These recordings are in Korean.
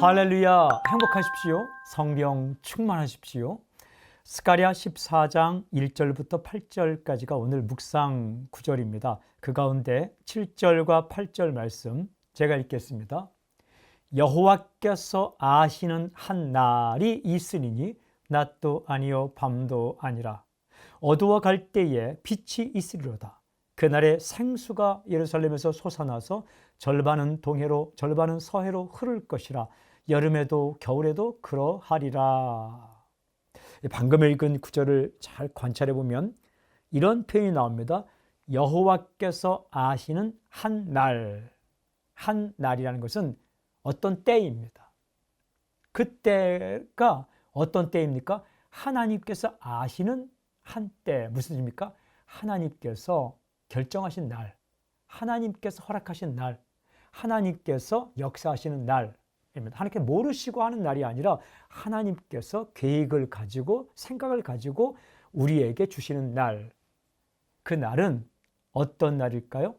할렐루야 행복하십시오. 성령 충만하십시오. 스가랴 14장 1절부터 8절까지가 오늘 묵상 구절입니다. 그 가운데 7절과 8절 말씀 제가 읽겠습니다. 여호와께서 아시는 한 날이 있으리니 낮도 아니요 밤도 아니라 어두워 갈 때에 빛이 있으리로다. 그날에 생수가 예루살렘에서 솟아나서 절반은 동해로 절반은 서해로 흐를 것이라 여름에도 겨울에도 그러하리라. 방금 읽은 구절을 잘 관찰해 보면 이런 표현이 나옵니다. 여호와께서 아시는 한 날, 한 날이라는 것은 어떤 때입니다. 그때가 어떤 때입니까? 하나님께서 아시는 한 때, 무슨 뜻입니까? 하나님께서 결정하신 날, 하나님께서 허락하신 날, 하나님께서 역사하시는 날, 하나님께 모르시고 하는 날이 아니라 하나님께서 계획을 가지고 생각을 가지고 우리에게 주시는 날. 그 날은 어떤 날일까요?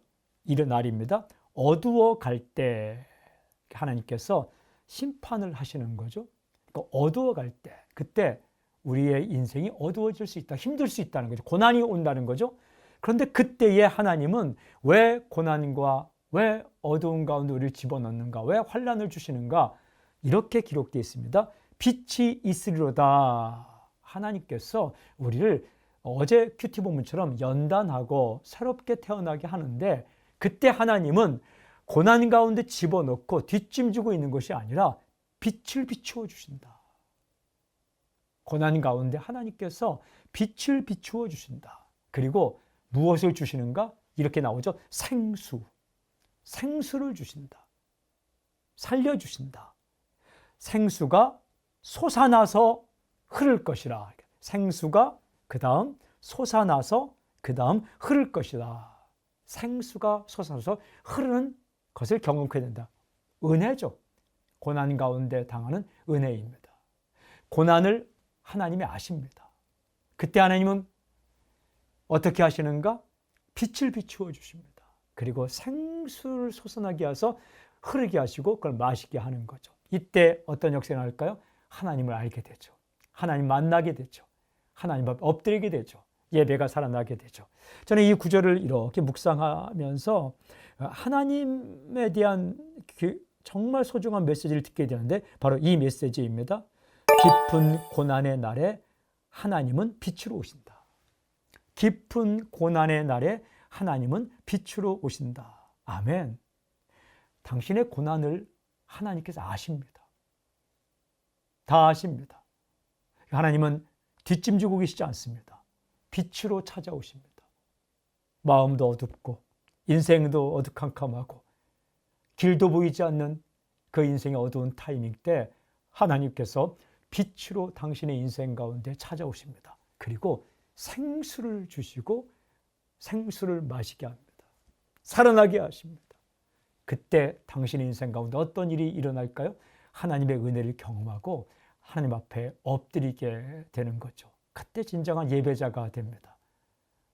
이런 날입니다. 어두워 갈 때 하나님께서 심판을 하시는 거죠. 그러니까 어두워 갈 때, 그때 우리의 인생이 어두워질 수 있다, 힘들 수 있다는 거죠. 고난이 온다는 거죠. 그런데 그때에 하나님은 왜 고난과 왜 어두운 가운데 우리를 집어넣는가? 왜 환란을 주시는가? 이렇게 기록되어 있습니다. 빛이 있으리로다. 하나님께서 우리를 어제 큐티 본문처럼 연단하고 새롭게 태어나게 하는데 그때 하나님은 고난 가운데 집어넣고 뒷짐지고 있는 것이 아니라 빛을 비추어 주신다. 고난 가운데 하나님께서 빛을 비추어 주신다. 그리고 무엇을 주시는가? 이렇게 나오죠. 생수. 생수를 주신다. 살려주신다. 생수가 솟아나서 흐를 것이라. 생수가 그 다음 솟아나서 그 다음 흐를 것이다. 생수가 솟아나서 흐르는 것을 경험하게 된다. 은혜죠. 고난 가운데 당하는 은혜입니다. 고난을 하나님이 아십니다. 그때 하나님은 어떻게 하시는가? 빛을 비추어 주십니다. 그리고 생수를 솟아나게 해서 흐르게 하시고 그걸 마시게 하는 거죠. 이때 어떤 역사가 날까요? 하나님을 알게 되죠. 하나님 만나게 되죠. 하나님 앞에 엎드리게 되죠. 예배가 살아나게 되죠. 저는 이 구절을 이렇게 묵상하면서 하나님에 대한 그 정말 소중한 메시지를 듣게 되는데 바로 이 메시지입니다. 깊은 고난의 날에 하나님은 빛으로 오신다. 깊은 고난의 날에 하나님은 빛으로 오신다. 아멘. 당신의 고난을 하나님께서 아십니다. 다 아십니다. 하나님은 뒷짐지고 계시지 않습니다. 빛으로 찾아오십니다. 마음도 어둡고 인생도 어두컴컴하고 길도 보이지 않는 그 인생의 어두운 타이밍 때 하나님께서 빛으로 당신의 인생 가운데 찾아오십니다. 그리고 생수를 주시고 생수를 마시게 합니다. 살아나게 하십니다. 그때 당신의 인생 가운데 어떤 일이 일어날까요? 하나님의 은혜를 경험하고 하나님 앞에 엎드리게 되는 거죠. 그때 진정한 예배자가 됩니다.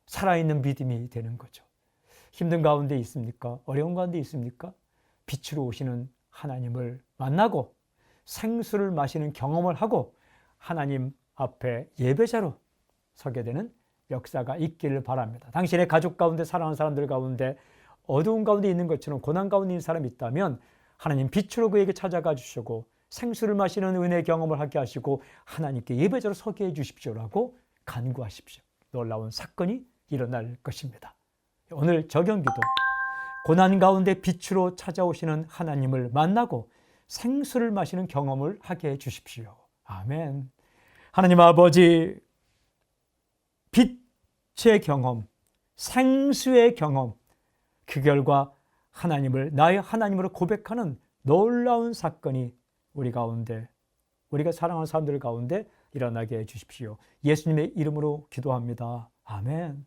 살아있는 믿음이 되는 거죠. 힘든 가운데 있습니까? 어려운 가운데 있습니까? 빛으로 오시는 하나님을 만나고 생수를 마시는 경험을 하고 하나님 앞에 예배자로 서게 되는 역사가 있기를 바랍니다. 당신의 가족 가운데 사랑하는 사람들 가운데 어두운 가운데 있는 것처럼 고난 가운데 있는 사람이 있다면 하나님 빛으로 그에게 찾아가 주시고 생수를 마시는 은혜 경험을 하게 하시고 하나님께 예배자로 서게 해 주십시오라고 간구하십시오. 놀라운 사건이 일어날 것입니다. 오늘 적용기도 고난 가운데 빛으로 찾아오시는 하나님을 만나고 생수를 마시는 경험을 하게 해 주십시오. 아멘. 하나님 아버지 빛의 경험, 생수의 경험, 그 결과 하나님을 나의 하나님으로 고백하는 놀라운 사건이 우리 가운데, 우리가 사랑하는 사람들 가운데 일어나게 해 주십시오. 예수님의 이름으로 기도합니다. 아멘.